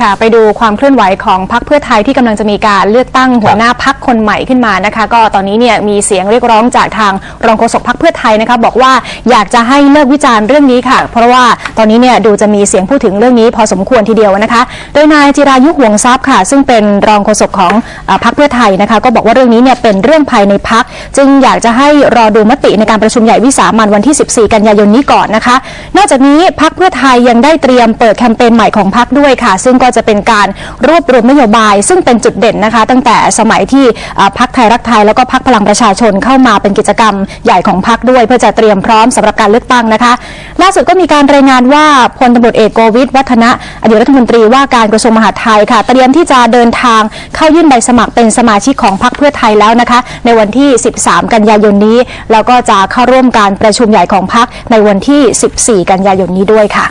ค่ะ ไปดูความเคลื่อนไหวของพรรคเพื่อไทยที่กำลังจะมีการเลือกตั้งหัวหน้าพักคนใหม่ขึ้นมานะคะ ก็ตอนนี้เนี่ยมีเสียงเรียกร้องจากทางรองโฆษกพรรคเพื่อไทยนะคะบอกว่าอยากจะให้เลิกวิจารณ์เรื่องนี้ค่ะ เพราะว่าตอนนี้เนี่ยดูจะมีเสียงพูดถึงเรื่องนี้พอสมควรทีเดียวนะคะ โดยนายจิรายุห่วงทรัพย์ค่ะ ซึ่งเป็นรองโฆษกของอพรรคเพื่อไทยนะคะก็บอกว่าเรื่องนี้เนี่ยเป็นเรื่องภายในพักจึงอยากจะให้รอดูมติในการประชุมใหญ่วิสามันวันที่ 14 กันยายนนี้ก่อนนะคะ นอกจากนี้พักเพื่อไทยยังได้เตรียมเปิดแคมเปญใหม่ของพักด้วยค่ะ ซึ่งก็็จะเป็นการรวบรวมนโยบาย ซึ่งเป็นจุดเด่นนะคะ ตั้งแต่สมัยที่พักไทยรักไทยแล้วก็พักพลังประชาชนเข้ามาเป็นกิจกรรมใหญ่ของพักด้วย เพื่อจะเตรียมพร้อมสำหรับการเลือกตั้งนะคะ ล่าสุดก็มีการรายงานว่าพลตำรวจเอกโกวิทวัฒนะอดีตรัฐมนตรีว่าการกระทรวงมหาดไทยค่ะ เตรียมที่จะเดินทางเข้ายื่นใบสมัครเป็นสมาชิกของพรรคเพื่อไทยแล้วนะคะ ในวันที่ 13 กันยายนนี้ แล้วก็จะเข้าร่วมการประชุมใหญ่ของพรรคในวันที่ 14 กันยายนนี้ด้วยค่ะ